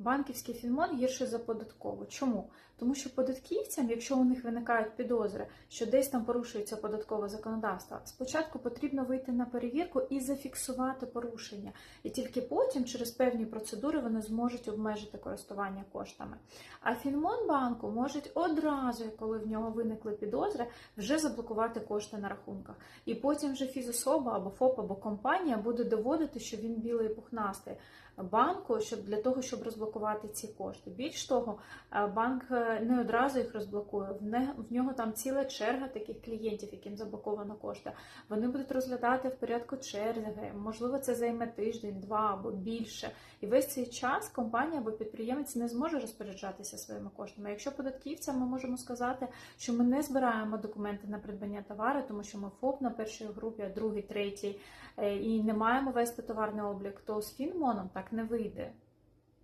банківський фінмон гірше за податкову. Чому? Тому що податківцям, якщо у них виникають підозри, що десь там порушується податкове законодавство, спочатку потрібно вийти на перевірку і зафіксувати порушення. І тільки потім, через певні процедури, вони зможуть обмежити користування коштами. А Фінмонбанку можуть одразу, коли в нього виникли підозри, вже заблокувати кошти на рахунках. І потім вже фізособа або ФОП, або компанія буде доводити, що він білий і пухнастий банку, щоб для того, щоб розблокувати ці кошти. Більш того, е, банк е, не одразу їх розблокує. В не- В нього там ціла черга таких клієнтів, яким заблоковано кошти. Вони будуть розглядати в порядку черги. Можливо, це займе тиждень, два або більше. І весь цей час компанія або підприємець не зможе розпоряджатися своїми коштами. Якщо податківцям ми можемо сказати, що ми не збираємо документи на придбання товару, тому що ми ФОП на першій групі, а другий, третій, е, і не маємо вести товарний облік, то з Фінмоном так не вийде.